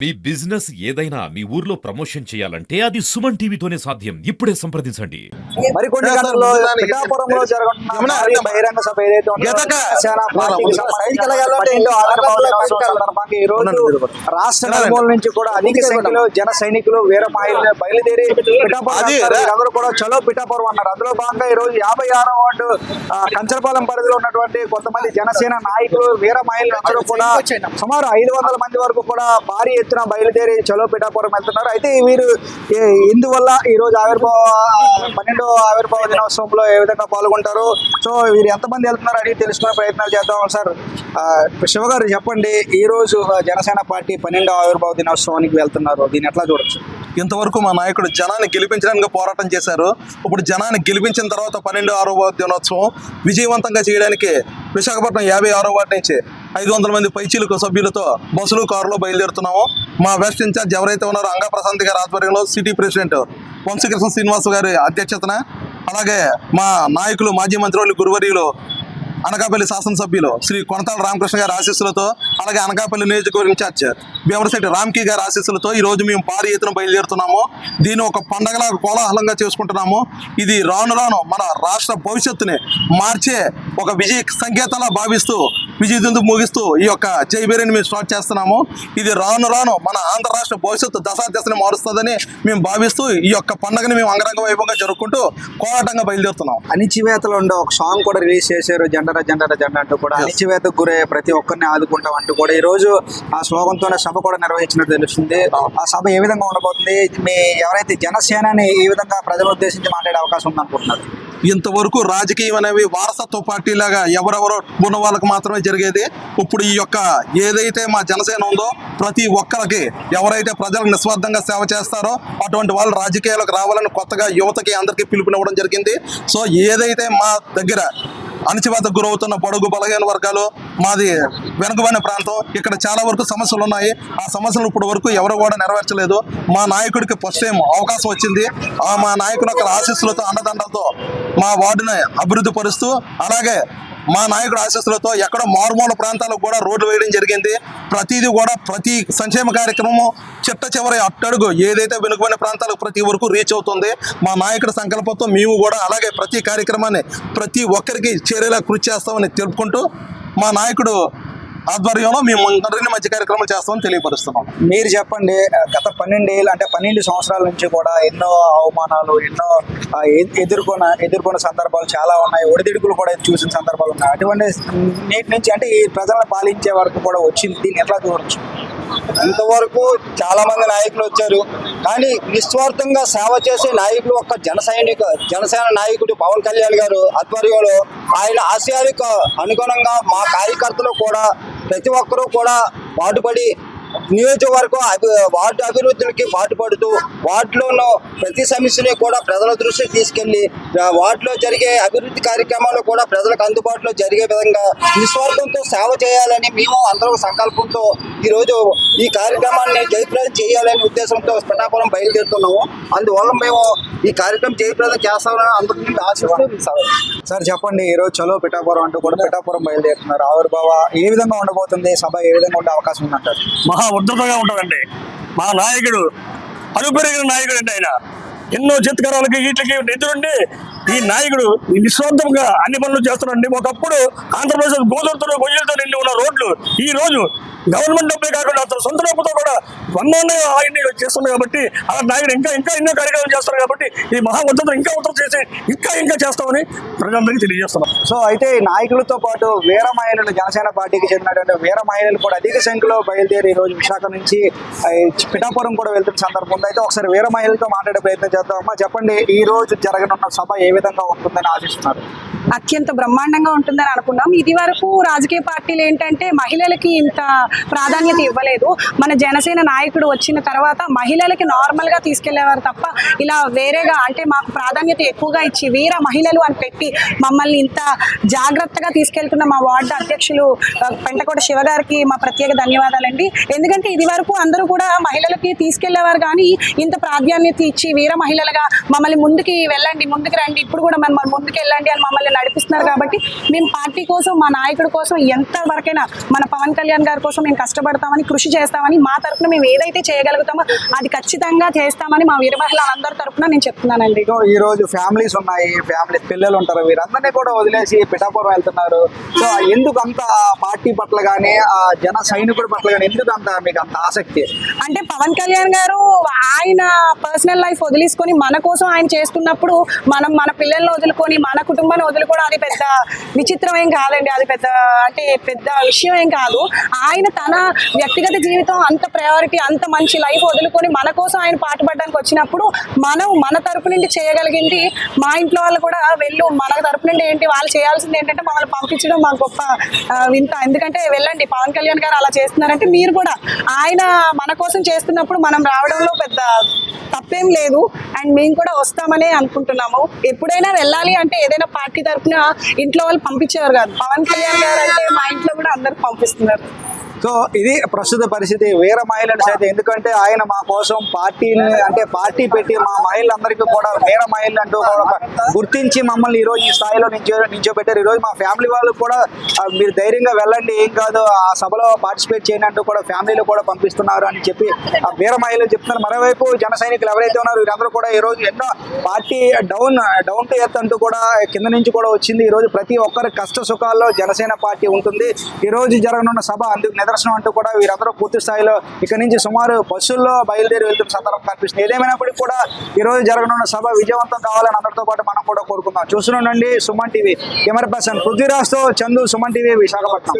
మీ business ఏదైనా మీ ఊర్లో promotion చేయాలంటే అది సుమన్ టీవీతోనే సాధ్యం. ఇప్పుడే సంప్రదించండి. మరికొన్ని గంటల్లో పిఠాపురంలో జరగనున్న బహిరంగ సభ ఏదైతే ఈ రోజు. రాష్ట్ర. నలుమూల నుంచి కూడా అధిక సంఖ్యలో జన సైనికులు వీర మహిళలు బయలుదేరి పిఠాపురం అది వెళ్తారు. రా. వీరందరూ కూడా చలో పిఠాపురం అన్నారు. అందులో భాగంగా ఈ రోజు యాభై ఆరో వార్డు కంచరపాలెం పరిధిలో ఉన్నటువంటి కొంతమంది జనసేన నాయకులు వీర మహిళలు అందరూ కూడా సుమారు ఐదు వందల మంది వరకు కూడా భారీ ఎత్తున బయలుదేరి చలో పిఠాపురం వెళ్తున్నారు. అయితే వీరు ఏ- ఇందువల్ల ఈరోజు ఆవిర్భావ పన్నెండో ఆవిర్భావ దినోత్సవంలో ఏ విధంగా పాల్గొంటారు? సో వీరు ఎంతమంది వెళ్తున్నారు అడిగి తెలుసుకునే ప్రయత్నాలు చేద్దాం సార్. శివ గారు చెప్పండి ఈరోజు జనసేన పార్టీ పన్నెండో ఆవిర్భావ దినోత్సవానికి వెళ్తున్నారు. దీన్ని ఎట్లా చూడొచ్చు? ఇంతవరకు మా నాయకుడు జనాన్ని గెలిపించడానికి పోరాటం చేశారు. ఇప్పుడు జనాన్ని గెలిపించిన తర్వాత పన్నెండు ఆరో దినోత్సవం విజయవంతంగా చేయడానికి విశాఖపట్నం యాభై ఆరో వాటి నుంచి ఐదు వందల మంది పైచీలకు సభ్యులతో బస్సులు కారులో బయలుదేరుతున్నాము. మా వెస్ట్ ఇన్ఛార్జ్ ఎవరైతే ఉన్నారో అంగా ప్రశాంత్ గారి ఆధ్వర్యంలో సిటీ ప్రెసిడెంట్ వంశకృష్ణ శ్రీనివాస్ గారి అధ్యక్షతన అలాగే మా నాయకులు మాజీ మంత్రి గురువర్యులు అనకాపల్లి శాసనసభ్యులు శ్రీ కొనతాల రామకృష్ణ గారి ఆశీస్సులతో అలాగే అనకాపల్లి నియోజకవర్గ ఇన్ఛార్జ్ భీమరశెట్టి రామ్కి గారి ఆశీస్సులతో ఈరోజు మేము భారీ ఎత్తున బయలుదేరుతున్నాము. దీన్ని ఒక పండగలా కోలాహలంగా చేసుకుంటున్నాము. ఇది రాను రాను మన రాష్ట్ర భవిష్యత్తుని మార్చే ఒక విజయ సంకేతంలా భావిస్తూ విజయదుందు ముగిస్తూ ఈ యొక్క జైబేరిని మేము స్టార్ట్ చేస్తున్నాము. ఇది రాను రాను మన ఆంధ్ర రాష్ట్ర భవిష్యత్తు దశా దశని మారుస్తుందని మేము భావిస్తూ ఈ యొక్క పండుగని మేము అంగరంగ వైభవంగా జరుపుకుంటూ కోలాటంగా బయలుదేరుతున్నాం. అణిచివేతలు ఉండే ఒక సాంగ్ కూడా రిలీజ్ చేశారు జెండర్ జెండర జెండ అంటూ కూడా అణిచివేతకు గురయ్యే ప్రతి ఒక్కరిని ఆదుకుంటాం అంటూ కూడా ఈ రోజు ఆ స్లోగన్తోనే సభ కూడా నిర్వహించినట్టు తెలుస్తుంది. ఆ సభ ఏ విధంగా ఉండబోతుంది? మీ ఎవరైతే జనసేనని ఈ విధంగా ప్రజలు ఉద్దేశించి మాట్లాడే అవకాశం ఉందనుకుంటున్నారు? ఇంతవరకు రాజకీయం అనేవి వారసత్వ పార్టీలాగా ఎవరెవరో ఉన్న వాళ్ళకి మాత్రమే జరిగేది. ఇప్పుడు ఈ యొక్క ఏదైతే మా జనసేన ఉందో ప్రతి ఒక్కరికి ఎవరైతే ప్రజలకు నిస్వార్థంగా సేవ చేస్తారో అటువంటి వాళ్ళు రాజకీయాలకు రావాలని కొత్తగా యువతకి అందరికీ పిలుపునివ్వడం జరిగింది. సో ఏదైతే మా దగ్గర అణచివేతకు గురవుతున్న పొడుగు బలహీన వర్గాలు మాది వెనుకబడిన ప్రాంతం. ఇక్కడ చాలా వరకు సమస్యలు ఉన్నాయి. ఆ సమస్యలు ఇప్పుడు వరకు ఎవరు కూడా నెరవేర్చలేదు. మా నాయకుడికి ఫస్ట్ టైం అవకాశం వచ్చింది. ఆ మా నాయకుడు యొక్క ఆశీస్సులతో అండదండలతో మా వార్డుని అభివృద్ధి పరుస్తూ అలాగే మా నాయకుడు ఆశీస్సులతో ఎక్కడో మారుమూల ప్రాంతాలకు కూడా రోడ్లు వేయడం జరిగింది. ప్రతిదీ కూడా ప్రతి సంక్షేమ కార్యక్రమం చిట్ట చివరి అట్టడుగు ఏదైతే వెనుకబడిన ప్రాంతాలకు ప్రతి వరకు రీచ్ అవుతుంది. మా నాయకుడి సంకల్పంతో మేము కూడా అలాగే ప్రతి కార్యక్రమాన్ని ప్రతి ఒక్కరికి చేరేలా కృషి చేస్తామని తెలుపుకుంటూ మా నాయకుడు ఆధ్వర్యంలో మేము మరిన్ని మంచి కార్యక్రమాలు చేస్తామని తెలియపరుస్తున్నాం. మీరు చెప్పండి గత పన్నెండేళ్ళు అంటే పన్నెండు సంవత్సరాల నుంచి కూడా ఎన్నో అవమానాలు ఎన్నో ఎదుర్కొన్న ఎదుర్కొన్న సందర్భాలు చాలా ఉన్నాయి. ఒడిదిడుకులు కూడా చూసిన సందర్భాలు ఉన్నాయి. అటువంటి నేటి నుంచి అంటే ఈ ప్రజలను పాలించే వరకు కూడా వచ్చింది. దీన్ని ఎట్లా చూడొచ్చు? ఇంతవరకు చాలా మంది నాయకులు వచ్చారు. కానీ నిస్వార్థంగా సేవ చేసే నాయకులు ఒక జన సైనిక జనసేన నాయకుడు పవన్ కళ్యాణ్ గారు ఆధ్వర్యంలో ఆయన ఆశయాలకు అనుగుణంగా మా కార్యకర్తలు కూడా ప్రతి ఒక్కరూ కూడా పాటుపడి నియోజకవర్గం అభి వార్డు అభివృద్ధికి పాటుపడుతూ వార్డులోనూ ప్రతి సమస్యని కూడా ప్రజల దృష్టికి తీసుకెళ్ళి వార్డులో జరిగే అభివృద్ధి కార్యక్రమాలు కూడా ప్రజలకు అందుబాటులో జరిగే విధంగా నిస్వార్థంతో సేవ చేయాలని మేము అందరం సంకల్పంతో ఈరోజు ఈ కార్యక్రమాన్ని జయప్రదం చేయాలనే ఉద్దేశంతో పిఠాపురం బయలుదేరుతున్నాము. అందువల్ల మేము ఈ కార్యక్రమం జయప్రదం చేస్తామని అందరినీ ఆశిస్తూ. సార్. చెప్పండి. ఈ రోజు చలో పిఠాపురం అంటూ కూడా పిఠాపురం బయలుదేరుతున్నారు. ఆవిర్భావ ఏ విధంగా ఉండబోతుంది? సభ ఏ విధంగా ఉండే అవకాశం ఉందంటారు? మహా ఉద్ధృతంగా ఉంటుందండి మా నాయకుడు అనుపెరిగిన నాయకుడు అండి ఆయన. ఎన్నో చిత్కరాలకి వీటికి ఎదురుండి ఈ నాయకుడు ఈ నిస్వార్థంగా అన్ని పనులు చేస్తున్నాడు ఒకప్పుడు ఆంధ్రప్రదేశ్ గోధులతో గొయ్యలతో నిండి ఉన్న రోడ్లు ఈ రోజు గవర్నమెంట్ డబ్బే కాకుండా అతను సొంత డబ్బుతో కూడా వందనే ఆయన్ని చేస్తున్నాడు కాబట్టి ఆ నాయకుడు ఇంకా ఇంకా ఎన్నో కార్యక్రమాలు చేస్తున్నారు కాబట్టి ఈ మహా ఉద్ధృతం ఇంకా ఉత్తరం చేసి ఇంకా ఇంకా చేస్తామని ప్రజలందరికీ తెలియజేస్తున్నాం. సో అయితే ఈ నాయకులతో పాటు వీర మహిళలు జనసేన పార్టీకి చెందినటువంటి వీర మహిళలు కూడా అధిక సంఖ్యలో బయలుదేరి ఈరోజు రోజు విశాఖ నుంచి పిఠాపురం కూడా వెళ్తున్న సందర్భం ఉంది. అయితే ఒకసారి వీర మహిళలతో మాట్లాడే ప్రయత్నం చేద్దామమ్మా. చెప్పండి ఈ రోజు జరగనున్న సభ ఏ విధంగా ఉంటుందని ఆశిస్తున్నారు? అత్యంత బ్రహ్మాండంగా ఉంటుందని అనుకున్నాం. ఇది వరకు రాజకీయ పార్టీలు ఏంటంటే మహిళలకి ఇంత ప్రాధాన్యత ఇవ్వలేదు. మన జనసేన నాయకుడు వచ్చిన తర్వాత మహిళలకి నార్మల్గా తీసుకెళ్ళేవారు తప్ప ఇలా వేరేగా అంటే మాకు ప్రాధాన్యత ఎక్కువగా ఇచ్చి వీర మహిళలు అని పెట్టి మమ్మల్ని ఇంత జాగ్రత్తగా తీసుకెళ్తున్న మా వార్డు అధ్యక్షులు పెంటకోట శివ గారికి మా ప్రత్యేక ధన్యవాదాలండి. ఎందుకంటే ఇది వరకు అందరూ కూడా మహిళలకి తీసుకెళ్ళేవారు కానీ ఇంత ప్రాధాన్యత ఇచ్చి వీర మహిళలుగా మమ్మల్ని ముందుకి వెళ్ళండి ముందుకు రండి ఇప్పుడు కూడా మనం ముందుకు వెళ్ళండి అని మమ్మల్ని నడిపిస్తున్నారు కాబట్టి మేము పార్టీ కోసం మా నాయకుడి కోసం ఎంత వరకైనా మన పవన్ కళ్యాణ్ గారి కోసం మేము కష్టపడతామని కృషి చేస్తామని మా తరఫున మేము ఏదైతే చేయగలుగుతామో అది ఖచ్చితంగా చేస్తామని మా వీర మహిళలందరి తరఫున నేను చెప్తున్నానండి. ఈ రోజు ఫ్యామిలీస్ ఉన్నాయి ఫ్యామిలీ పిల్లలు ఉంటారు వీరందరినీ కూడా వదిలేసి పిఠాపురం వెళ్తున్నారు. సో ఎందుకు అంత పార్టీ పట్ల కానీ ఆ జన సైనికుడి పట్ల కానీ ఎందుకు అంత మీకు అంత ఆసక్తి? అంటే పవన్ కళ్యాణ్ గారు ఆయన పర్సనల్ లైఫ్ వదిలేసుకొని మన కోసం ఆయన చేస్తున్నప్పుడు మనం మన పిల్లల్ని వదులుకొని మన కుటుంబాన్ని కూడా అది పెద్ద విచిత్రం ఏం కాదండి. అది పెద్ద అంటే పెద్ద విషయం ఏం కాదు. ఆయన తన వ్యక్తిగత జీవితం అంత ప్రయారిటీ అంత మంచి లైఫ్ వదులుకొని మన కోసం ఆయన పాటుపడడానికి వచ్చినప్పుడు మనం మన తరపు నుండి చేయగలిగింది మా ఇంట్లో వాళ్ళు కూడా వెళ్ళు మన తరపు నుండి ఏంటి వాళ్ళు చేయాల్సింది ఏంటంటే మమ్మల్ని పంపించడం మా గొప్ప వింత. ఎందుకంటే వెళ్ళండి పవన్ కళ్యాణ్ గారు అలా చేస్తున్నారంటే మీరు కూడా ఆయన మన కోసం చేస్తున్నప్పుడు మనం రావడంలో పెద్ద తప్పేం లేదు. అండ్ మేము కూడా వస్తామనే అనుకుంటున్నాము. ఎప్పుడైనా వెళ్ళాలి అంటే ఏదైనా పార్టీ తరపున ఇంట్లో వాళ్ళు పంపించేవారు కాదు. పవన్ కళ్యాణ్ గారు అంటే మా ఇంట్లో కూడా అందరు పంపిస్తున్నారు. సో ఇది ప్రస్తుత పరిస్థితి. వీర మహిళలు సైతం. ఎందుకంటే ఆయన మా కోసం పార్టీని అంటే పార్టీ పెట్టి మా మహిళలందరికీ కూడా వీర మహిళలు అంటూ గుర్తించి మమ్మల్ని ఈ రోజు ఈ స్థాయిలో నించో నించోబెట్టారు. ఈ రోజు మా ఫ్యామిలీ వాళ్ళు కూడా మీరు ధైర్యంగా వెళ్ళండి. ఏం కాదు ఆ సభలో పార్టిసిపేట్ చేయండి అంటూ కూడా ఫ్యామిలీలో కూడా పంపిస్తున్నారు అని చెప్పి ఆ వీర మహిళలు చెప్తున్నారు. మరోవైపు జన సైనికులు ఎవరైతే ఉన్నారో వీరందరూ కూడా ఈ రోజు ఎన్నో party down down to earth అంటూ కూడా కింద నుంచి కూడా వచ్చింది. ఈరోజు ప్రతి ఒక్కరి కష్ట సుఖాల్లో జనసేన పార్టీ ఉంటుంది. ఈ రోజు జరగనున్న సభ అందుకు నిదర్శనం అంటూ కూడా వీరందరూ పూర్తి స్థాయిలో ఇక్కడ నుంచి సుమారు బస్సుల్లో బయలుదేరి వెళ్తున్న సందర్భం కనిపిస్తుంది. ఏదేమైనప్పటికీ కూడా ఈ రోజు జరగనున్న సభ విజయవంతం కావాలని అందరితో పాటు మనం కూడా కోరుకుందాం. చూస్తుండండి సుమన్ టీవీ. కెమెరా పర్సన్ పృథ్వీరాజ్తో చందు సుమన్ టీవీ విశాఖపట్నం.